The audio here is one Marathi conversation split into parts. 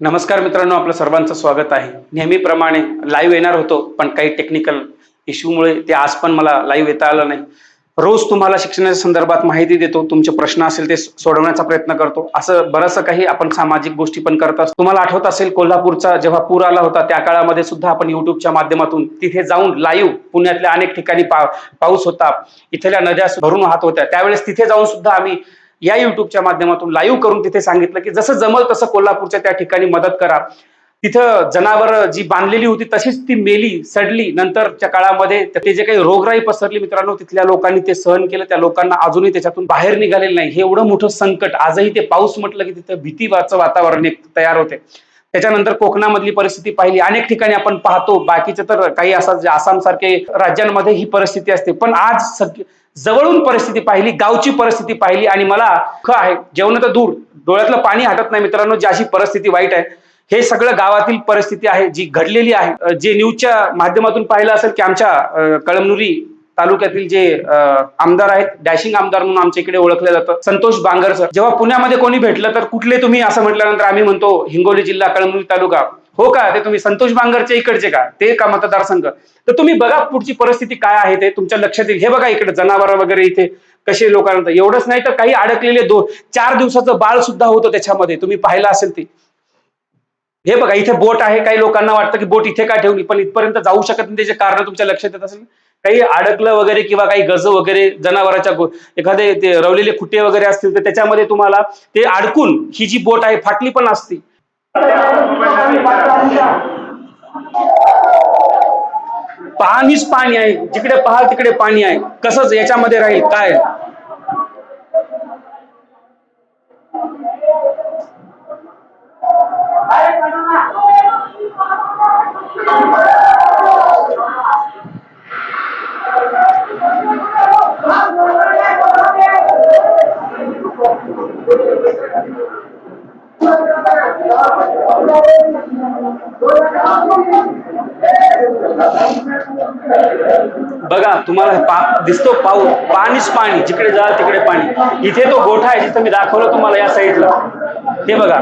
नमस्कार मित्रांनो आपलं सर्वांचं स्वागत आहे. नेहमीप्रमाणे लाईव्ह येणार होतो पण काही टेक्निकल इश्यूमुळे ते आज पण मला लाईव्ह येता आलं नाही. रोज तुम्हाला शिक्षणाच्या संदर्भात माहिती देतो तुमचे प्रश्न असेल ते सोडवण्याचा प्रयत्न करतो. असं बरंचसं काही आपण सामाजिक गोष्टी पण करत असतो. तुम्हाला आठवत असेल कोल्हापूरचा जेव्हा पूर आला होता त्या काळामध्ये सुद्धा आपण युट्यूबच्या माध्यमातून तिथे जाऊन लाईव्ह पुण्यातल्या अनेक ठिकाणी पा पाऊस होता. इथल्या नद्या भरून वाहत होत्या. त्यावेळेस तिथे जाऊन सुद्धा आम्ही या युट्यूबच्या माध्यमातून लाईव्ह करून तिथे सांगितलं की जसं जमल तसं कोल्हापूरच्या त्या ठिकाणी मदत करा. तिथं जनावर जी बांधलेली होती तशीच ती मेली सडली. नंतरच्या काळामध्ये ते जे काही रोगराई पसरली मित्रांनो तिथल्या लोकांनी ते सहन केलं. त्या लोकांना अजूनही त्याच्यातून बाहेर निघालेलं नाही. हे एवढं मोठं संकट. आजही ते पाऊस म्हटलं की तिथं भीतीचं वातावरण एक तयार होते. त्याच्यानंतर कोकणामधली परिस्थिती पाहिली. अनेक ठिकाणी आपण पाहतो बाकीचे तर काही असा आसाम सारखे राज्यांमध्ये ही परिस्थिती असते. पण आज सग- जवळून परिस्थिती पाहिली गावची परिस्थिती पाहिली आणि मला ख आहे. जेवण तर दूर डोळ्यातलं पाणी हटत नाही मित्रांनो जी अशी परिस्थिती वाईट आहे हे सगळं गावातील परिस्थिती आहे जी घडलेली आहे. जे न्यूजच्या माध्यमातून पाहिलं असेल की आमच्या कळमनुरी तालुक्यातील जे आमदार आहेत डॅशिंग आमदार म्हणून आमच्या इकडे ओळखलं जातं. संतोष बांगर सर. जेव्हा पुण्यामध्ये कोणी भेटलं तर कुठले तुम्ही असं म्हटल्यानंतर आम्ही म्हणतो हिंगोली जिल्हा कळमनुरी तालुका. हो का? ते तुम्ही संतोष बांगरचे इकडचे का? ते का मतदारसंघ? तर तुम्ही बघा पुढची परिस्थिती काय आहे ते. तुमच्या लक्षात येईल. हे बघा इकडे जनावर वगैरे इथे कसे लोकांना एवढंच नाही तर काही अडकलेले दोन चार दिवसाचं बाळ सुद्धा होतं त्याच्यामध्ये. तुम्ही पाहिलं असेल ते. हे बघा इथे बोट आहे. काही लोकांना वाटतं की बोट इथे का ठेवली? पण इथपर्यंत जाऊ शकत नाही. त्याचे कारण तुमच्या लक्षात येत असेल? काही अडकलं वगैरे किंवा काही गज वगैरे जनावराच्या एखादे ते रवलेले खुटे वगैरे असतील तर त्याच्यामध्ये तुम्हाला ते अडकून ही जी बोट आहे फाटली पण असती. पाणीच पाणी आहे. जिकडे पहाल तिकडे पाणी आहे. कसंच याच्यामध्ये राहील काय? बघा तुम्हाला पा दिसतो पाऊस पाणीच पाणी जिकडे जा तिकडे पाणी. इथे तो गोठा आहे जिथं मी दाखवलं तुम्हाला या साईडला. हे बघा.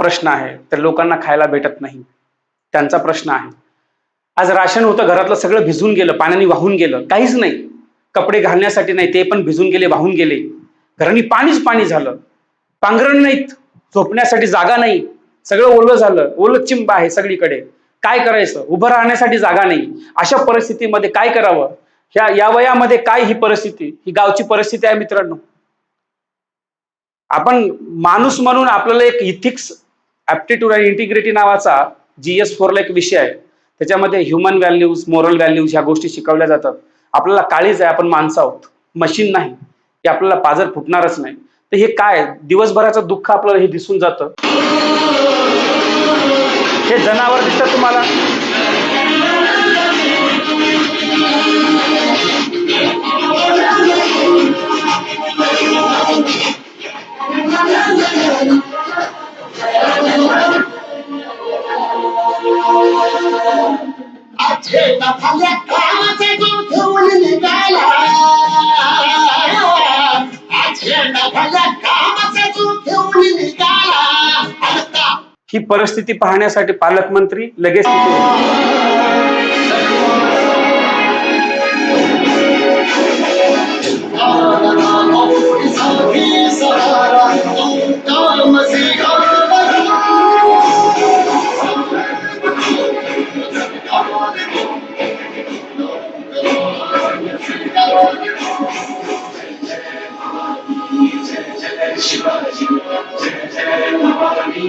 प्रश्न आहे. तर लोकांना खायला भेटत नाही. त्यांचा प्रश्न आहे. आज राशन होतं घरातलं सगळं भिजून गेलं पाण्याने वाहून गेलं काहीच नाही. कपडे घालण्यासाठी नाही ते पण भिजून गेले वाहून गेले. घरांनी पाणीच पाणी झालं. पांघरण नाहीत. झोपण्यासाठी जागा नाही. सगळं ओलं झालं. ओलं चिंब आहे सगळीकडे. काय करायचं? उभं राहण्यासाठी जागा नाही. अशा परिस्थितीमध्ये काय करावं? ह्या या वयामध्ये काय ही परिस्थिती? ही गावची परिस्थिती आहे मित्रांनो. आपण माणूस म्हणून आपल्याला एक इथिक्स ऍप्टिट्यूड आणि इंटिग्रिटी नावाचा जी एस फोरला एक विषय आहे. त्याच्यामध्ये ह्युमन व्हॅल्यूज मोरल व्हॅल्यूज ह्या गोष्टी शिकवल्या जातात. आपल्याला काळीच आहे आपण माणसं आहोत. मशीन नाही. की आपल्याला पाजर फुटणारच नाही. तर हे काय? दिवसभराचं दुःख आपल्याला हे दिसून जातं. हे जनावर दिसतात तुम्हाला? ठेवून निघाला. ठेवून निघाला. ही परिस्थिती पाहण्यासाठी पालकमंत्री लगेच तिथे जर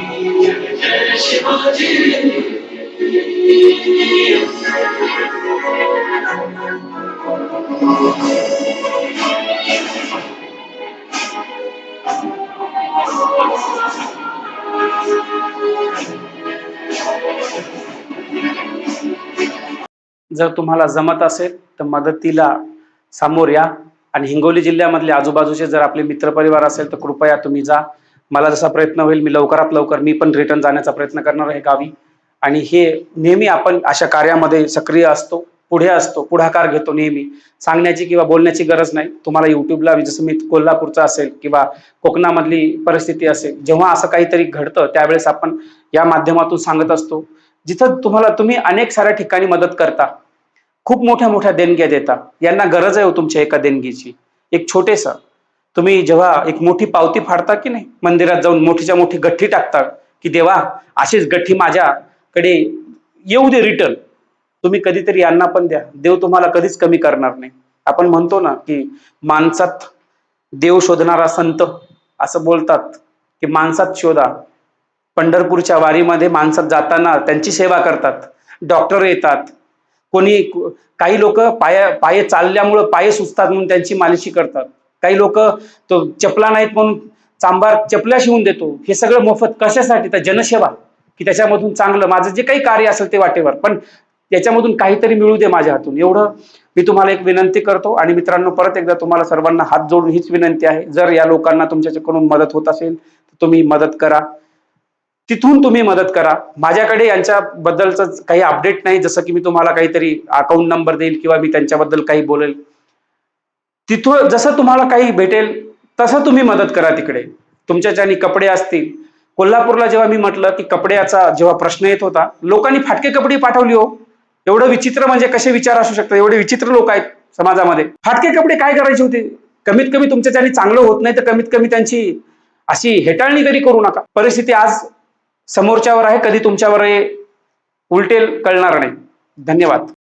तुम्हाला जमत असेल तर मदतीला सामोर या. आणि हिंगोली जिल्ह्यामधले आजूबाजूचे जर आपले मित्रपरिवार असेल तर कृपया तुम्ही जा. मला जसा प्रयत्न होईल मी लवकरात लवकर मी पण रिटर्न जाण्याचा प्रयत्न करणार आहे गावी. आणि हे नेहमी आपण अशा कार्यामध्ये सक्रिय असतो पुढे असतो पुढाकार घेतो नेहमी. सांगण्याची किंवा बोलण्याची गरज नाही. तुम्हाला युट्यूबला जसं मी कोल्हापूरचा असेल किंवा कोकणामधली परिस्थिती असेल जेव्हा असं काहीतरी घडतं त्यावेळेस आपण या माध्यमातून सांगत असतो. जिथं तुम्हाला तुम्ही अनेक साऱ्या ठिकाणी मदत करता. खूप मोठ्या मोठ्या देणग्या देता. यांना गरज आहे हो तुमच्या एका देणगीची. एक छोटेसं. तुम्ही जेव्हा एक मोठी पावती फाडता की नाही मंदिरात जाऊन मोठीच्या मोठी गठ्ठी टाकता की देवा अशीच गठ्ठी माझ्याकडे येऊ दे रिटर्न तुम्ही कधीतरी यांना पण द्या. देव तुम्हाला कधीच कमी करणार नाही. आपण म्हणतो ना की माणसात देव शोधणारा संत असं बोलतात की माणसात शोधा. पंढरपूरच्या वारीमध्ये माणसात जाताना त्यांची सेवा करतात. डॉक्टर येतात. कोणी काही लोक पाया पाये चालल्यामुळं पाये सुचतात म्हणून त्यांची मालिशी करतात. काही लोक तो चपला नाहीत म्हणून चांबार चपल्या शिवून देतो. हे सगळं मोफत कशासाठी? तर जनसेवा. की त्याच्यामधून चांगलं माझं जे काही कार्य असेल ते वाटेवर. पण त्याच्यामधून काहीतरी मिळू दे माझ्या हातून. एवढं मी तुम्हाला एक विनंती करतो. आणि मित्रांनो परत एकदा तुम्हाला सर्वांना हात जोडून हीच विनंती आहे. जर या लोकांना तुमच्याकडून मदत होत असेल तर तुम्ही मदत करा. तिथून तुम्ही मदत करा. माझ्याकडे यांच्याबद्दलचं काही अपडेट नाही. जसं की मी तुम्हाला काहीतरी अकाउंट नंबर देईल किंवा मी त्यांच्याबद्दल काही बोलेल. तिथं जसं तुम्हाला काही भेटेल तसं तुम्ही मदत करा तिकडे. तुमच्याच्यानी कपडे असतील. कोल्हापूरला जेव्हा मी म्हटलं की कपड्याचा जेव्हा प्रश्न येत होता लोकांनी फाटके कपडे पाठवली हो. एवढं विचित्र म्हणजे कसे विचार असू शकतात? एवढे विचित्र लोक आहेत समाजामध्ये. फाटके कपडे काय करायचे होते? कमीत कमी तुमच्याच्यानी चांगलं होत नाही तर कमीत कमी त्यांची अशी हेटाळणी तरी करू नका. परिस्थिती आज समोरच्यावर आहे कधी तुमच्यावर हे उलटेल कळणार नाही. धन्यवाद.